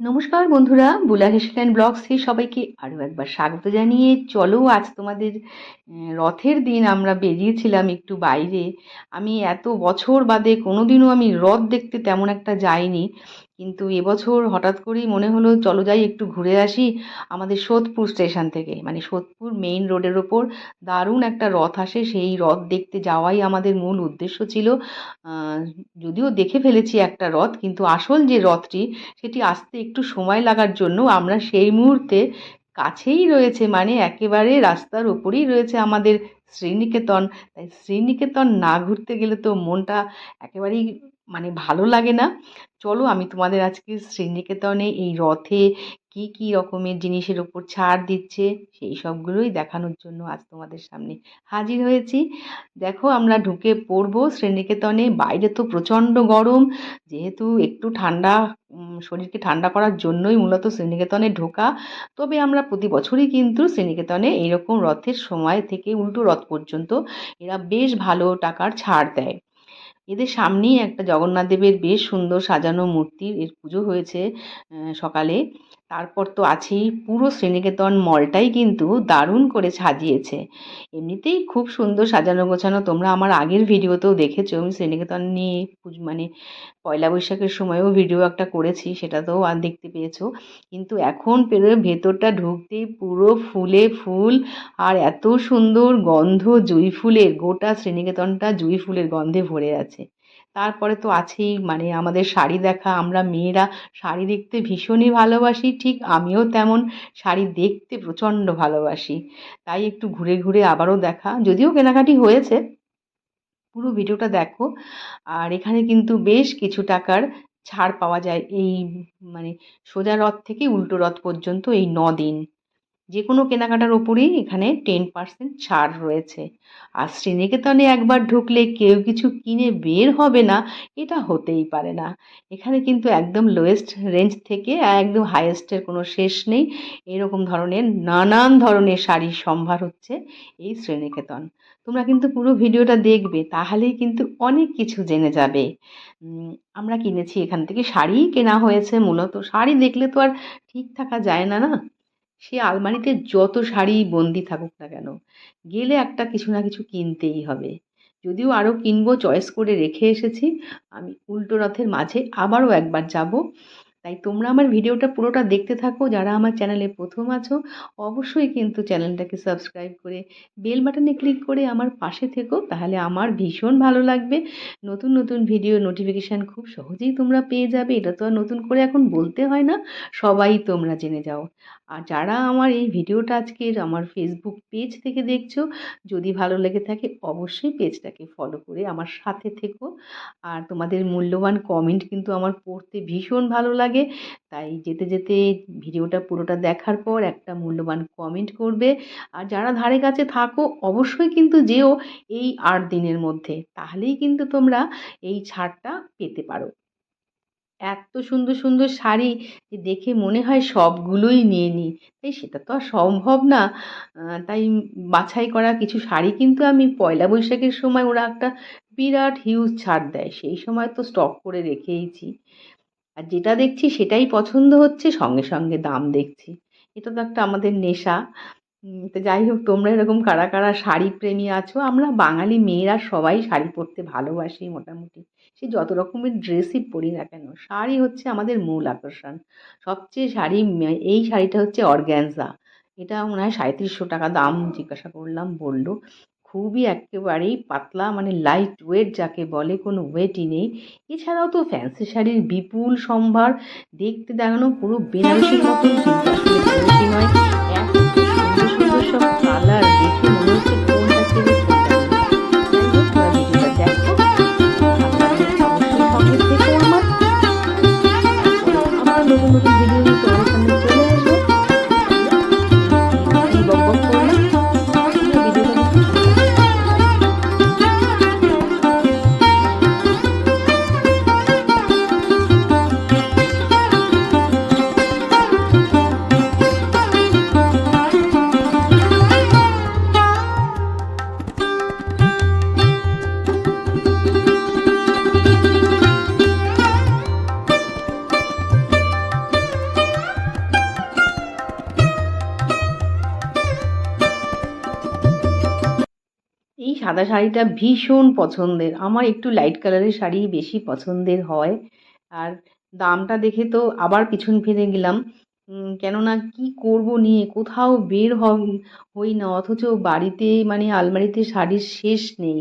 নমস্কার বন্ধুরা বুলা হেসেলেন ব্লগসে সবাইকে আরও একবার স্বাগত জানিয়ে। চলো, আজ তোমাদের রথের দিন আমরা বেরিয়েছিলাম একটু বাইরে। আমি এত বছর বাদে কোনোদিনও আমি রথ দেখতে তেমন একটা যাইনি। কিন্তু এবছর হঠাৎ করেই মনে হলো, চলো যাই, একটু ঘুরে আসি আমাদের সোদপুর স্টেশন থেকে। মানে সোদপুর মেইন রোডের ওপর দারুণ একটা রথ আসে। সেই রথ দেখতে যাওয়াই আমাদের মূল উদ্দেশ্য ছিল। যদিও দেখে ফেলেছি একটা রথ, কিন্তু আসল যে রথটি, সেটি আসতে একটু সময় লাগার জন্য আমরা সেই মুহূর্তে কাছেই রয়েছে মানে একেবারে রাস্তার ওপরেই রয়েছে আমাদের শ্রীনিকেতন। তাই শ্রীনিকেতন না ঘুরতে গেলে তো মনটা একেবারেই মানে ভালো লাগে না। চলো আমি তোমাদের আজকে শ্রীনিকেতনে এই রথে কি কি রকমের জিনিসের ওপর ছাড় দিচ্ছে, সেই সবগুলোই দেখানোর জন্য আজ তোমাদের সামনে হাজির হয়েছি। দেখো আমরা ঢুকে পড়ব শ্রীনিকেতনে, বাইরে তো প্রচণ্ড গরম। যেহেতু একটু ঠান্ডা শরীরকে ঠান্ডা করার জন্যই মূলত শ্রীনিকেতনে ঢোকা। তবে আমরা প্রতি বছরই কিন্তু শ্রীনিকেতনে এইরকম রথের সময় থেকে উল্টো রথ পর্যন্ত এরা বেশ ভালো টাকার ছাড় দেয়। এদের সামনেই একটা জগন্নাথ দেবের বেশ সুন্দর সাজানো মূর্তির এর পুজো হয়েছে সকালে। তারপর তো আছেই, পুরো শ্রীনিকেতন মলটাই কিন্তু দারুণ করে সাজিয়েছে। এমনিতেই খুব সুন্দর সাজানো গোছানো, তোমরা আমার আগের ভিডিওতেও দেখেছ, আমি শ্রীনিকেতন নিয়ে মানে পয়লা বৈশাখের সময়ও ভিডিও একটা করেছি, সেটাতেও আর দেখতে পেয়েছ। কিন্তু এখন পেরোয় ভেতরটা ঢুকতেই পুরো ফুলে ফুল, আর এত সুন্দর গন্ধ, জুঁই ফুলের, গোটা শ্রীনিকেতনটা জুঁই ফুলের গন্ধে ভরে আছে। তারপরে তো আছেই মানে আমাদের শাড়ি দেখা, আমরা মেয়েরা শাড়ি দেখতে ভীষণই ভালোবাসি, ঠিক আমিও তেমন শাড়ি দেখতে প্রচণ্ড ভালোবাসি। তাই একটু ঘুরে ঘুরে আবারও দেখা, যদিও কেনাকাটি হয়েছে। পুরো ভিডিওটা দেখো। আর এখানে কিন্তু বেশ কিছু টাকার ছাড় পাওয়া যায় এই মানে সোজা রথ থেকে উল্টো রথ পর্যন্ত এই ন দিন যে কোনো কেনাকাটার ওপরেই এখানে টেন পার্সেন্ট ছাড় রয়েছে। আর শ্রীনিকেতনে একবার ঢুকলে কেউ কিছু কিনে বের হবে না, এটা হতেই পারে না। এখানে কিন্তু একদম লোয়েস্ট রেঞ্জ থেকে একদম হাইয়েস্টের কোনো শেষ নেই। এরকম ধরনের, নানান ধরনের শাড়ির সম্ভার হচ্ছে এই শ্রীনিকেতন। তোমরা কিন্তু পুরো ভিডিওটা দেখবে, তাহলেই কিন্তু অনেক কিছু জেনে যাবে। আমরা কিনেছি এখান থেকে শাড়িই কেনা হয়েছে মূলত। শাড়ি দেখলে তো আর ঠিক থাকা যায় না না? সে আলমারিতে যত শাড়ি বন্দি থাকুক না কেন, গেলে একটা কিছু না কিছু কিনতেই হবে। যদিও আরও কিনবো, চয়েস করে রেখে এসেছি, আমি উল্টো রথের মাঝে আবারও একবার যাব। তাই তোমরা আমার ভিডিওটা পুরোটা দেখতে থাকো, যারা আমার চ্যানেলে প্রথম আছো, অবশ্যই কিন্তু চ্যানেলটাকে সাবস্ক্রাইব করে বেল বাটনে ক্লিক করে আমার পাশে থেকো, তাহলে আমার ভীষণ ভালো লাগবে। নতুন নতুন ভিডিও নোটিফিকেশান খুব সহজেই তোমরা পেয়ে যাবে, এটা তো আর নতুন করে এখন বলতে হয় না, সবাই তোমরা জেনে যাও। আর যারা আমার এই ভিডিওটা আজকের আমার ফেসবুক পেজ থেকে দেখছ, যদি ভালো লেগে থাকে অবশ্যই পেজটাকে ফলো করে আমার সাথে থেকো। আর তোমাদের মূল্যবান কমেন্ট কিন্তু আমার পড়তে ভীষণ ভালো লাগে। তাই যেতে যেতে ভিডিওটা পুরোটা দেখার পর একটা মূল্যবান কমেন্ট করবে। আর যারা ধারে কাছে থাকো, অবশ্যই কিন্তু যেও এই আট দিনের মধ্যে। তাহলেই কিন্তু তোমরা এই ছাড়টা পেতে পারো। এত সুন্দর সুন্দর শাড়ি যে দেখে মনে হয় সবগুলোই নিয়ে নিই। তাই সেটা তো আর সম্ভব না। তাই বাছাই করা কিছু শাড়ি কিন্তু আমি পয়লা বৈশাখের সময় ওরা একটা বিরাট হিউজ ছাড় দেয়। সেই সময় তো স্টক করে রেখেইছি। আর যেটা দেখছি সেটাই পছন্দ হচ্ছে, সঙ্গে সঙ্গে দাম দেখছি। এটা তো একটা আমাদের নেশা। তো যাই হোক, তোমরা এরকম কারা কারা শাড়ি প্রেমী আছো? আমরা বাঙালি মেয়েরা সবাই শাড়ি পরতে ভালোবাসি মোটামুটি। সে যত রকমের ড্রেসই পরি না কেন, শাড়ি হচ্ছে আমাদের মূল আকর্ষণ। সবচেয়ে শাড়ি এই শাড়িটা হচ্ছে অর্গ্যানজা। এটা মনে হয় সাঁত্রিশশো টাকা দাম জিজ্ঞাসা করলাম, বলল। খুবই একেবারেই পাতলা মানে লাইট ওয়েট যাকে বলে, কোনো ওয়েটই নেই। এছাড়াও তো ফ্যান্সি শাড়ির বিপুল সম্ভার। দেখতে দেখানো পুরো বেনারসির মতন বেনারসি নয়। সব কালার দেখে মনে হচ্ছে সাদা শাড়িটা ভীষণ পছন্দের। আমার একটু লাইট কালারের শাড়ি বেশি পছন্দের হয়। আর দামটা দেখে তো আবার পিছন ফিরে গেলাম। কেননা কি করব নিয়ে? কোথাও বের হই না। অথচ বাড়িতে মানে আলমারিতে শাড়ির শেষ নেই।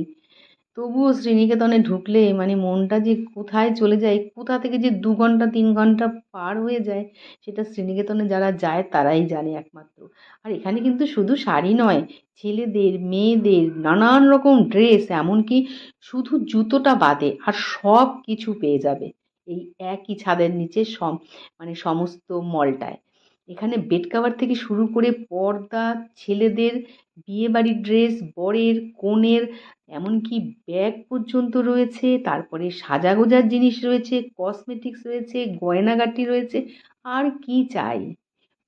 তবুও শ্রীনিকেতনে ঢুকলে মানে মনটা যে কোথায় চলে যায়, কোথা থেকে যে দু ঘণ্টা, তিন ঘণ্টা পার হয়ে যায়, সেটা শ্রীনিকেতনে যারা যায় তারাই জানে একমাত্র। আর এখানে কিন্তু শুধু শাড়ি নয়, ছেলেদের, মেয়েদের, নানান রকম ড্রেস এমনকি শুধু জুতোটা বাদে আর সব কিছু পেয়ে যাবে। এই একই ছাদের নিচে সম মানে সমস্ত মলটায় এখানে বেড কাভার থেকে শুরু করে পর্দা, ছেলেদের বিয়েবাড়ির ড্রেস বরের, কনের, এমনকি ব্যাগ পর্যন্ত রয়েছে। তারপরে সাজাগোজার জিনিস রয়েছে কসমেটিক্স রয়েছে, গয়নাগাটি রয়েছে। আর কি চাই?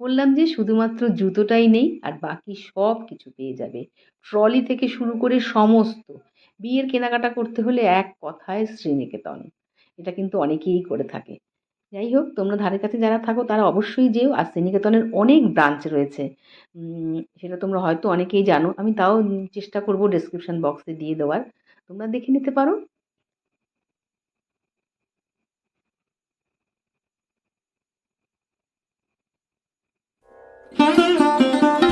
বললাম যে শুধুমাত্র জুতোটাই নেই, আর বাকি সব কিছু পেয়ে যাবে। ট্রলি থেকে শুরু করে সমস্ত। বিয়ের কেনাকাটা করতে হলে এক কথায় শ্রীনিকেতন। এটা কিন্তু অনেকেই করে থাকে। যাই হোক তোমরা ধারে কাছে যারা থাকো, তারা অবশ্যই যেও। আর শ্রীনিকেতনের অনেক ব্রাঞ্চ রয়েছে। সেটা তোমরা হয়তো অনেকেই জানো। আমি তাও চেষ্টা করব ডেসক্রিপশন বক্সে দিয়ে দেওয়ার। তোমরা দেখে নিতে পারো। আমরা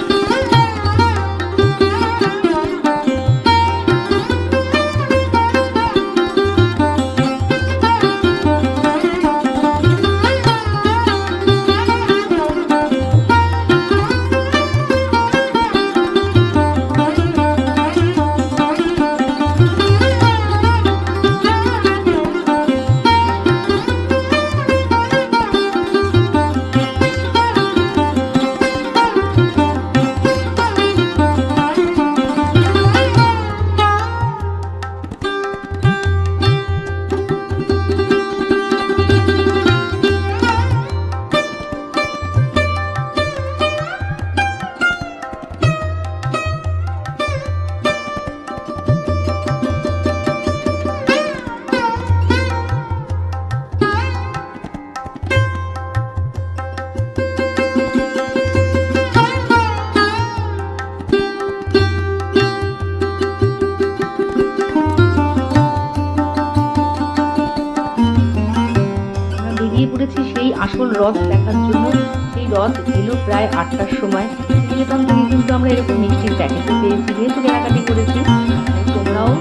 বেরিয়ে পড়েছি সেই আসল রথ দেখার জন্য। সেই রথ এলো প্রায় আটটার সময়। নিকেতন থেকে কিন্তু আমরা এরকম মিষ্টির প্যাকেটও পেয়েছি, যেহেতু কেনাকাটি করেছি তোমরাও